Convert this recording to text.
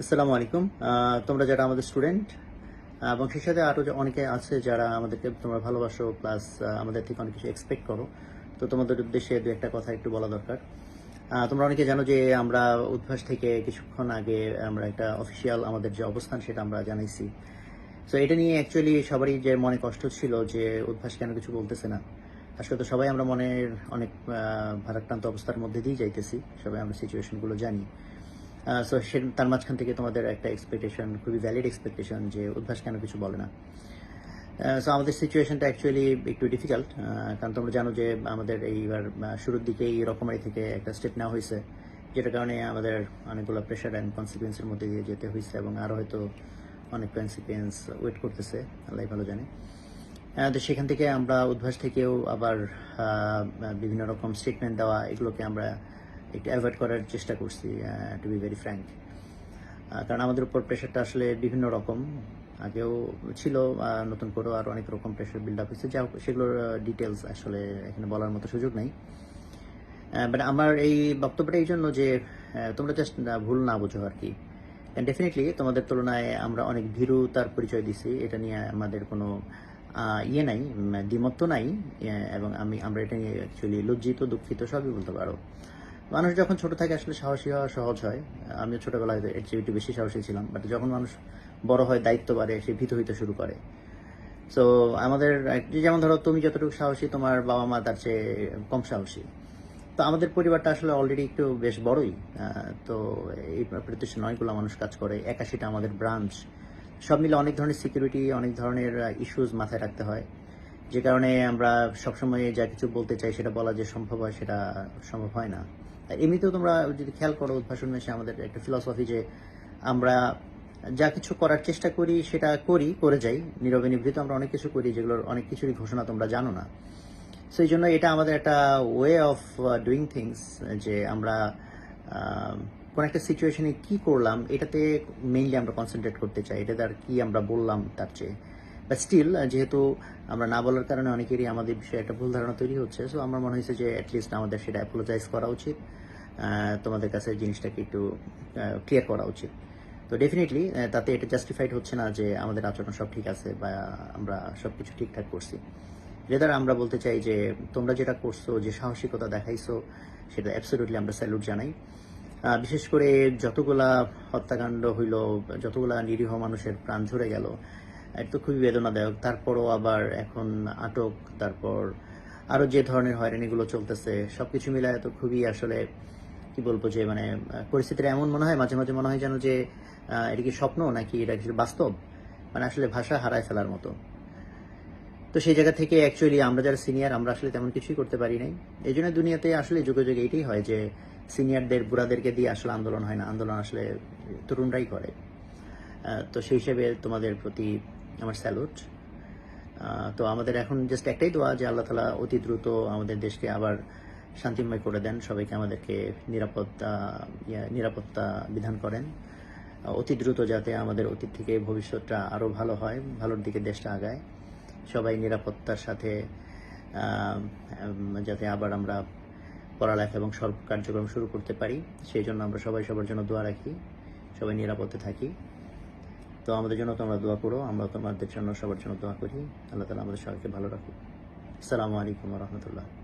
আসসালামু আলাইকুম। তোমরা যারা আমাদের স্টুডেন্ট এবং সেই সাথে আরও অনেকে আছে যারা আমাদেরকে তোমরা ভালোবাসো প্লাস আমাদের থেকে অনেক কিছু এক্সপেক্ট করো, তো তোমাদের উদ্দেশ্যে দু একটা কথা একটু বলা দরকার। তোমরা অনেকে জানো যে আমরা উদ্ভাস থেকে কিছুক্ষণ আগে আমরা একটা অফিসিয়াল আমাদের যে অবস্থান সেটা আমরা জানাইছি। তো এটা নিয়ে অ্যাকচুয়ালি সবারই যে মনে কষ্ট ছিল যে উদ্ভাস কেন কিছু বলতেছে না। আসলে তো সবাই আমরা মনের অনেক ভারাক্রান্ত অবস্থার মধ্যে দিয়ে যাইতেছি, সবাই আমরা সিচুয়েশনগুলো জানি। সো সে তার মাঝখান থেকে তোমাদের একটা এক্সপেকটেশন খুবই ভ্যালিড এক্সপেকটেশন যে উদ্ভাস কেন কিছু বলে না। সো আমাদের সিচুয়েশনটা অ্যাকচুয়ালি একটু ডিফিকাল্ট কারণ তোমরা জানো যে আমাদের এইবার শুরুর দিকে এই রকমারি থেকে একটা স্টেপ নেওয়া হয়েছে, যেটার কারণে আমাদের অনেকগুলো প্রেশার অ্যান্ড কনসিকুয়েন্সের মধ্যে দিয়ে যেতে হয়েছে এবং আরও হয়তো অনেক কনসিকুয়েন্স ওয়েট করতেছে আল্লাহ ভালো জানে। তো সেখান থেকে আমরা উদ্ভাস থেকেও আবার বিভিন্ন রকম স্টেটমেন্ট দেওয়া, এগুলোকে আমরা একটু অ্যাভয়েড করার চেষ্টা করছি টু বি ভেরি ফ্র্যাঙ্ক কারণ আমাদের উপর প্রেশারটা আসলে বিভিন্ন রকম। আগেও ছিল নতুন করেও আর অনেক রকম প্রেশার বিল্ড আপ হয়েছে। যা সেগুলোর ডিটেলস আসলে এখানে বলার মতো সুযোগ নেই। বাট আমার এই বক্তব্যটা এই জন্য যে তোমরা জাস্ট ভুল না বোঝো আর কি। ডেফিনেটলি তোমাদের তুলনায় আমরা অনেক ভীরুতার পরিচয় দিছি। এটা নিয়ে আমাদের কোনো ইয়ে নাই উম, দ্বিমত নাই। এবং আমি আমরা এটা নিয়ে অ্যাকচুয়ালি লজ্জিত দুঃখিত সবই বলতে পারো। মানুষ যখন ছোট থাকে আসলে সাহসী হওয়া সহজ হয়। আমিও ছোটবেলায় এর চেয়ে একটু বেশি সাহসী ছিলাম বাট যখন মানুষ বড় হয় দায়িত্ব বাড়ে, সে ভীত হইতে শুরু করে। সো আমাদের যেমন ধরো তুমি যতটুকু সাহসী, তোমার বাবা মা তার চেয়ে কম সাহসী। তো আমাদের পরিবারটা আসলে অলরেডি একটু বেশ বড়ই। তো এই প্রতিষ্ঠান অনেকগুলো মানুষ কাজ করে, একাশিটা আমাদের ব্রাঞ্চ সব মিলে অনেক ধরনের সিকিউরিটি অনেক ধরনের ইস্যুজ মাথায় রাখতে হয়। যে কারণে আমরা সবসময় যা কিছু বলতে চাই সেটা বলা যে সম্ভব হয়, সেটা সম্ভব হয় না। আর এমনিতেও তোমরা যদি খেয়াল করো, উদ্ভাসন মেশে আমাদের একটা ফিলসফি যে আমরা যা কিছু করার চেষ্টা করি, সেটা করি, করে যাই। নীরবে নিভৃত আমরা অনেক কিছু করি, যেগুলোর অনেক কিছুরই ঘোষণা তোমরা জানো না। সো এই জন্য এটা আমাদের একটা ওয়ে অফ ডুইং থিংস যে আমরা কোন একটা সিচুয়েশনে কি করলাম, এটাতে মেইনলি আমরা কনসেন্ট্রেট করতে চাই। এটাতে আর কি আমরা বললাম তার চেয়ে। বাট স্টিল যেহেতু আমরা না বলার কারণে অনেকেরই আমাদের বিষয়ে একটা ভুল ধারণা তৈরি হচ্ছে সো আমার মনে হয়েছে যে অ্যাটলিস্ট আমাদের সেটা অ্যাপোলোজাইজ করা উচিত। তোমাদের কাছে জিনিসটাকে একটু ক্লিয়ার করা উচিত। তো ডেফিনেটলি তাতে এটা জাস্টিফাইড হচ্ছে না যে আমাদের আচরণ সব ঠিক আছে বা আমরা সব কিছু ঠিকঠাক করছি। রেদার আমরা বলতে চাই যে তোমরা যেটা করছ, যে সাহসিকতা দেখাইছো, সেটা অ্যাবসলিউটলি আমরা স্যালুট জানাই। বিশেষ করে যতগুলা হত্যাকাণ্ড হইল, যতগুলা নিরীহ মানুষের প্রাণ ঝরে গেল এটা তো খুবই বেদনাদায়ক। তারপরও আবার এখন আটক, তারপর আরও যে ধরনের হয়রানিগুলো চলতেছে, সবকিছু মিলায় তো খুবই আসলে, কি বলব যে মানে পরিস্থিতিটা এমন মনে হয়, মাঝে মাঝে মনে হয় যেন যে এটা কি স্বপ্ন নাকি এটা কি বাস্তব? মানে আসলে ভাষা হারায় ফেলার মতো। তো সেই জায়গা থেকে অ্যাকচুয়ালি আমরা যারা সিনিয়র আমরা আসলে তেমন কিছুই করতে পারি নাই। এই জন্য দুনিয়াতে আসলে যুগে যুগে এটাই হয় যে সিনিয়রদের বুড়াদেরকে দিয়ে আসলে আন্দোলন হয় না। আন্দোলন আসলে তরুণরাই করে। তো সেই হিসেবে তোমাদের প্রতি আমার স্যালুট। তো আমাদের এখন জাস্ট একটাই দোয়া যে আল্লাহ তালা অতি দ্রুত আমাদের দেশকে আবার শান্তিময় করে দেন, সবাইকে আমাদেরকে নিরাপত্তা নিরাপত্তা বিধান করেন। অতি দ্রুত যাতে আমাদের অতীত থেকে ভবিষ্যৎটা আরও ভালো হয়, ভালোর দিকে দেশটা আগায়। সবাই নিরাপত্তার সাথে যাতে আবার আমরা পড়ালেখা এবং সব কার্যক্রম শুরু করতে পারি, সেই জন্য আমরা সবাই সবার জন্য দোয়া রাখি, সবাই নিরাপদে থাকি। তো আমাদের জন্য তোমরা দোয়া করো, আমরা তোমাদের জন্য সবার জন্য দোয়া করি। আল্লাহ তালা আমাদের সবাইকে ভালো রাখুক। আসসালামু আলাইকুম রহমতুল্লাহ।